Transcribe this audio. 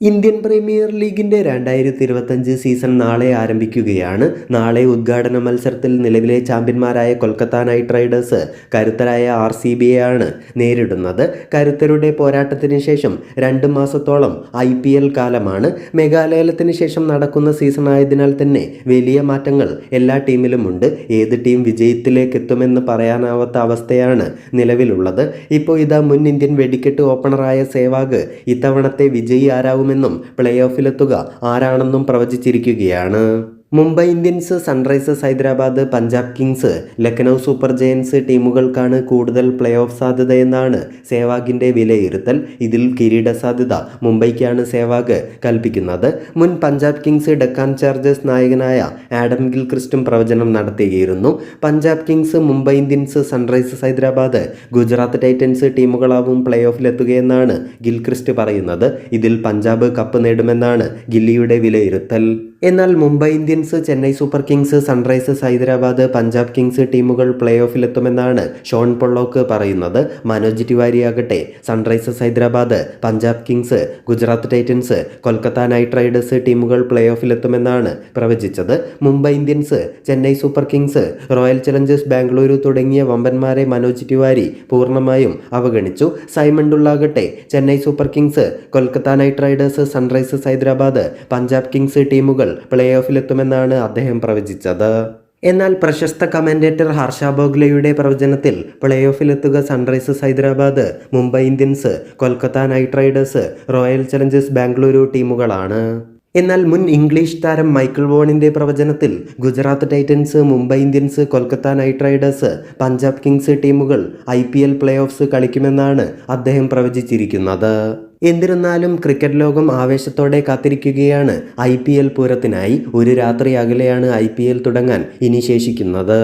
Indian premier ലീഗിന്റെ രണ്ടായിരത്തി ഇരുപത്തഞ്ച് സീസൺ നാളെ ആരംഭിക്കുകയാണ്. നാളെ ഉദ്ഘാടന മത്സരത്തിൽ നിലവിലെ ചാമ്പ്യന്മാരായ കൊൽക്കത്ത നൈറ്റ് റൈഡേഴ്സ് കരുത്തരായ ആർ സി ബിയെയാണ് നേരിടുന്നത്. കരുത്തരുടെ പോരാട്ടത്തിന് ശേഷം രണ്ട് മാസത്തോളം ഐ പി എൽ കാലമാണ് മെഗാലയലത്തിന് ശേഷം നടക്കുന്ന സീസൺ ആയതിനാൽ തന്നെ വലിയ മാറ്റങ്ങൾ എല്ലാ ടീമിലുമുണ്ട്. ഏത് ടീം വിജയത്തിലേക്ക് എത്തുമെന്ന് പറയാനാവാത്ത അവസ്ഥയാണ് നിലവിലുള്ളത്. ഇപ്പോൾ ഇതാ മുൻ ഇന്ത്യൻ വെടിക്കെട്ട് ഓപ്പണറായ സേവാഗ് ഇത്തവണത്തെ വിജയി ആരാവുമെന്നും പ്ലേ ഓഫിലെത്തുക ആരാണെന്നും പ്രവചിച്ചിരിക്കുകയാണ്. Mumbai Indians Sunrisers Hyderabad Punjab Kings Lucknow Super Giants ടീമുകൾക്കാണ് കൂടുതൽ പ്ലേ ഓഫ് സാധ്യതയെന്നാണ് സേവാഗിന്റെ വിലയിരുത്തൽ. ഇതിൽ കിരീട സാധ്യത മുംബൈക്കാണ് സേവാഗ് കൽപ്പിക്കുന്നത്. മുൻ പഞ്ചാബ് കിങ്സ് ഡെക്കാൻ ചാർജേഴ്സ് നായകനായ ആഡം ഗിൽക്രിസ്റ്റും പ്രവചനം നടത്തിയിരുന്നു. Punjab Kings Mumbai Indians Sunrisers Hyderabad Gujarat Titans ടീമുകളാവും play ഓഫിലെത്തുകയെന്നാണ് ഗിൽക്രിസ്റ്റ് പറയുന്നത്. ഇതിൽ പഞ്ചാബ് കപ്പ് നേടുമെന്നാണ് ഗില്ലിയുടെ വിലയിരുത്തൽ. എന്നാൽ Mumbai Indians Chennai Super Kings Sunrisers Hyderabad Punjab Kings ടീമുകൾ പ്ലേ ഓഫിലെത്തുമെന്നാണ് ഷോൺ പൊള്ളോക്ക് പറയുന്നത്. മനോജ് തിവാരി ആകട്ടെ Sunrisers Hyderabad Punjab Kings Gujarat Titans Kolkata Knight Riders ടീമുകൾ പ്ലേ ഓഫിലെത്തുമെന്നാണ് പ്രവചിച്ചത്. Mumbai Indians Chennai Super Kings Royal Challengers Bengaluru തുടങ്ങിയ വമ്പന്മാരെ മനോജ് തിവാരി പൂർണമായും അവഗണിച്ചു. Simon ഡുള്ളാകട്ടെ Chennai Super Kings Kolkata Knight Riders Sunrisers Hyderabad Punjab Kings ടീമുകൾ play ഓഫിലെത്തുമെന്നാണ് അദ്ദേഹം പ്രവചിച്ചത്. എന്നാൽ പ്രശസ്ത കമന്റേറ്റർ ഹർഷ ബോഗ്ലയുടെ പ്രവചനത്തിൽ play ഓഫിലെത്തുക Sunrisers Hyderabad Mumbai Indians Kolkata Knight Riders Royal Challengers Bengaluru ടീമുകളാണ്. എന്നാൽ മുൻ ഇംഗ്ലീഷ് താരം മൈക്കിൾ വോണിന്റെ പ്രവചനത്തിൽ Gujarat Titans Mumbai Indians Kolkata Knight Riders Punjab Kings ടീമുകൾ I P L play offs കളിക്കുമെന്നാണ് അദ്ദേഹം പ്രവചിച്ചിരിക്കുന്നത്. എന്നിരുന്നാലും ക്രിക്കറ്റ് ലോകം ആവേശത്തോടെ കാത്തിരിക്കുകയാണ് ഐ പി എൽ പൂരത്തിനായി ഒരു രാത്രി അകലെയാണ് ഐ പി എൽ തുടങ്ങാൻ ഇനി ശേഷിക്കുന്നത്.